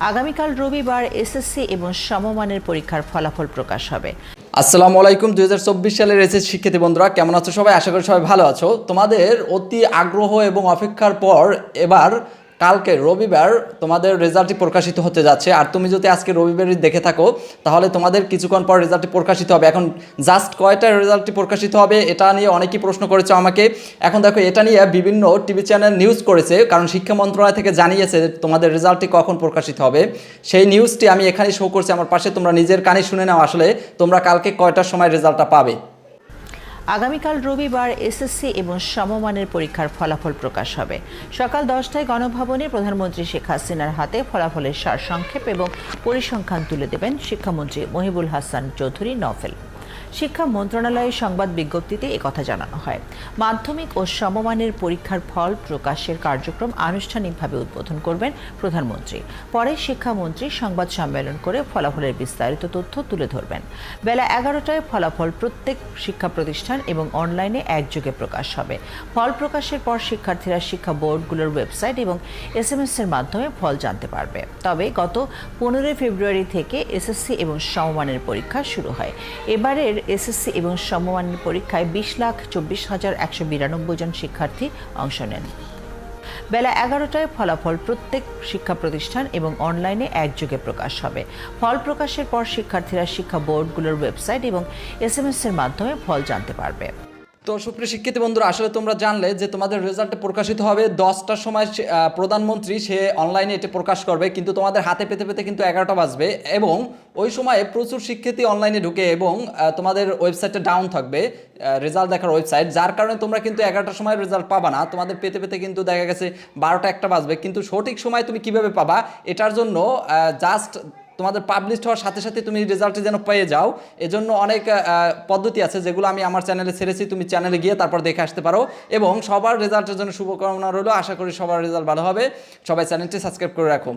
আগামীকাল রবিবার এসএসসি এবং সমমানের পরীক্ষার ফলাফল প্রকাশ হবে। আসসালামু আলাইকুম, দুই হাজার চব্বিশ সালের এসএস শিক্ষার্থী বন্ধুরা, কেমন আছো সবাই? আশা করি সবাই ভালো আছো। তোমাদের অতি আগ্রহ এবং অপেক্ষার পর এবার কালকে রবিবার তোমাদের রেজাল্টটি প্রকাশিত হতে যাচ্ছে। আর তুমি যদি আজকে রবিবারই দেখে থাকো, তাহলে তোমাদের কিছুক্ষণ পর রেজাল্টটি প্রকাশিত হবে। এখন জাস্ট কয়টা রেজাল্টটি প্রকাশিত হবে, এটা নিয়ে অনেকেই প্রশ্ন করেছে আমাকে। এখন দেখো, এটা নিয়ে বিভিন্ন টিভি চ্যানেল নিউজ করেছে, কারণ শিক্ষা মন্ত্রণালয় থেকে জানিয়েছে তোমাদের রেজাল্টটি কখন প্রকাশিত হবে। সেই নিউজটি আমি এখানে শো করছি, আমার পাশে তোমরা নিজের কানে শুনে নাও আসলে তোমরা কালকে কয়টার সময় রেজাল্টটা পাবে। আগামীকাল রবিবার এসএসসি এবং সমমানের পরীক্ষার ফলাফল প্রকাশ হবে। সকাল দশটায় গণভবনে প্রধানমন্ত্রী শেখ হাসিনার হাতে ফলাফলের সারসংক্ষেপ এবং পরিসংখ্যান তুলে দেবেন শিক্ষামন্ত্রী মহিবুল হাসান চৌধুরী নফেল শিক্ষা মন্ত্রণালয়ের সংবাদ বিজ্ঞপ্তিতে একথা জানানো হয়। মাধ্যমিক ও সমমানের পরীক্ষার ফল প্রকাশের কার্যক্রম আনুষ্ঠানিকভাবে উদ্বোধন করবেন প্রধানমন্ত্রী। পরে শিক্ষামন্ত্রী সংবাদ সম্মেলন করে ফলাফলের বিস্তারিত তথ্য তুলে ধরবেন। বেলা এগারোটায় ফলাফল প্রত্যেক শিক্ষা প্রতিষ্ঠান এবং অনলাইনে একযোগে প্রকাশ হবে। ফল প্রকাশের পর শিক্ষার্থীরা শিক্ষা বোর্ডগুলোর ওয়েবসাইট এবং এস এম এর মাধ্যমে ফল জানতে পারবে। তবে গত পনেরোই ফেব্রুয়ারি থেকে এসএসসি এবং সমমানের পরীক্ষা শুরু হয়। এবারের এসএসসি এবং সমমানের পরীক্ষায় বিশ লাখ চব্বিশ হাজার একশো বিরানব্বই জন শিক্ষার্থী অংশ নেন। বেলা এগারোটায় ফলাফল প্রত্যেক শিক্ষা প্রতিষ্ঠান এবং অনলাইনে একযোগে প্রকাশ হবে। ফল প্রকাশের পর শিক্ষার্থীরা শিক্ষা বোর্ডগুলোর ওয়েবসাইট এবং এস এর মাধ্যমে ফল জানতে পারবে। তো সুপ্রিয় শিক্ষিত বন্ধুরা, আসলে তোমরা জানলে যে তোমাদের রেজাল্টে প্রকাশিত হবে দশটার সময় প্রধানমন্ত্রী সে অনলাইনে এটি প্রকাশ করবে, কিন্তু তোমাদের হাতে পেতে পেতে কিন্তু এগারোটা বাজবে এবং ওই সময়ে প্রচুর শিক্ষার্থী অনলাইনে ঢুকে এবং তোমাদের ওয়েবসাইটে ডাউন থাকবে রেজাল্ট দেখার ওয়েবসাইট যার কারণে তোমরা কিন্তু এগারোটার সময় রেজাল্ট পাবা না। তোমাদের পেতে পেতে কিন্তু দেখা গেছে বারোটা একটা বাজবে, কিন্তু সঠিক সময় তুমি কীভাবে পাবা, এটার জন্য জাস্ট তোমাদের পাবলিশ হওয়ার সাথে সাথে তুমি রেজাল্টে যেন পেয়ে যাও। এজন্য অনেক পদ্ধতি আছে যেগুলো আমি আমার চ্যানেলে ছেড়েছি, তুমি চ্যানেলে গিয়ে তারপর দেখে আসতে পারো। এবং সবার রেজাল্টের জন্য শুভকামনা রইল। আশা করি সবার রেজাল্ট ভালো হবে। সবাই চ্যানেলটি সাবস্ক্রাইব করে রাখো।